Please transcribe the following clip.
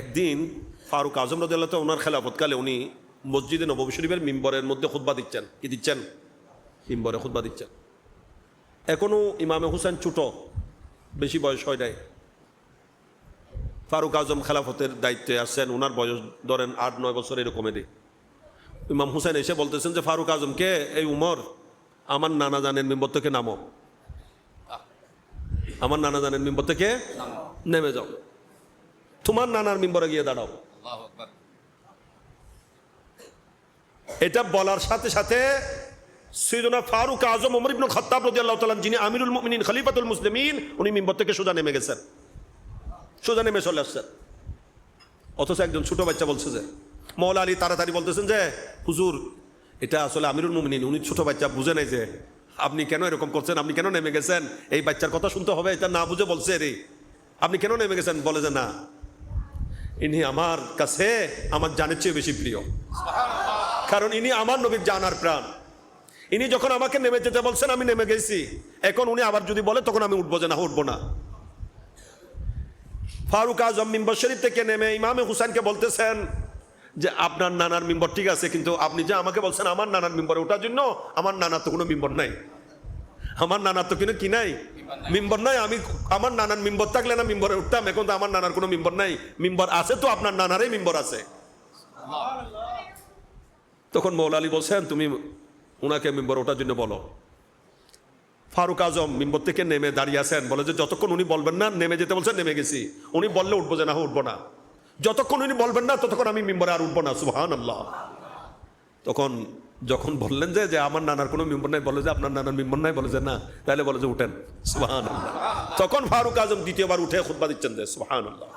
একদিন ফারুক আজম রাজিয়াল্লাহ ওনার খেলাফতকালে উনি মসজিদে নবী শরীফের মিম্বরের মধ্যে খুতবা দিচ্ছেন। কি দিচ্ছেন? মিম্বরে খুতবা দিচ্ছেন। এখনও ইমামে হুসেন ছোট বেশি বয়স হয় নাই। ফারুক আজম খেলাফতের দায়িত্বে আসছেন ওনার বয়স ধরেন আট নয় বছর এরকমেরই ইমাম হুসেন এসে বলতেছেন যে ফারুক আজমকে এই উমর আমার নানা জানেন মেম্বর থেকে নামো। আমার নানা জানেন মেম্বর থেকে নেমে যাও। তোমার নানার মেম্বরে গিয়ে দাঁড়াও। এটা বলার সাথে সাথে সৈয়দনা ফারুক আজম ওমর ইবনুল খাত্তাব রাদিয়াল্লাহু তাআলা যিনি আমিরুল মুমিনিন খলিফাতুল মুসলিমিন উনি মিম্বর থেকে সোজা নেমে গেছেন। সোজা নেমে চলে আসছেন। অথচ একজন ছোট বাচ্চা বলছে যে মৌলা আলী তাড়াতাড়ি বলতেছেন যে হুজুর এটা আসলে আমিরুল মুমিনিন উনি ছোট বাচ্চা বুঝে নাই যে আপনি কেন এরকম করছেন? আপনি কেন নেমে গেছেন? এই বাচ্চার কথা শুনতে হবে এটা না বুঝে বলছে রে আপনি কেন নেমে গেছেন? বলে যে না। ইনি আমার কাছে আমার জানের চেয়ে বেশি প্রিয়। কারণ ইনি আমার নবীর জানার প্রাণ। ইনি যখন আমাকে নেমে যেতে বলছেন, আমি নেমে গেছি। এখন উনি আবার যদি বলে, তখন আমি উঠবো যে না, উঠবো না। ফারুক আজম মিম্বর শরীফ থেকে নেমে ইমামে হুসাইনকে বলতেছেন যে, আপনার নানার মিম্বর ঠিক আছে, কিন্তু আপনি যে আমাকে বলছেন, আমার নানার মিম্বরে ওঠার জন্য, আমার নানার তো কোনো মিম্বর নাই। আমার নানার তো কিন্তু কি নাই? মিম্বর নাই, আমি আমার নানার মিম্বর থাকলে না মিম্বরে উঠতাম, এখন তো আমার নানার কোনো মিম্বর নাই। মিম্বর আছে তো, আপনার নানারই মিম্বর আছে। তখন মৌলা আলী বলছেন, তুমি ওনাকে মেম্বর ওঠার জন্য বলো। ফারুক আজম মেম্বর থেকে নেমে দাঁড়িয়ে আছেন, বলে যে, যতক্ষণ উনি বলবেন না, নেমে যেতে বলছেন, নেমে গেছি। উনি বললে উঠবো যে, না উঠবো না। যতক্ষণ উনি বলবেন না, ততক্ষণ আমি মেম্বরে আর উঠবো না। সুহান আল্লাহ তখন যখন বললেন যে যে আমার নানার কোনো মেম্বর নাই, বলে যে আপনার নানার মেম্বর নাই, বলে যে না, তাহলে বলে যে উঠেন। সুহান তখন ফারুক আজম দ্বিতীয়বার উঠে খুদ্া দিচ্ছেন যে সুহান আল্লাহ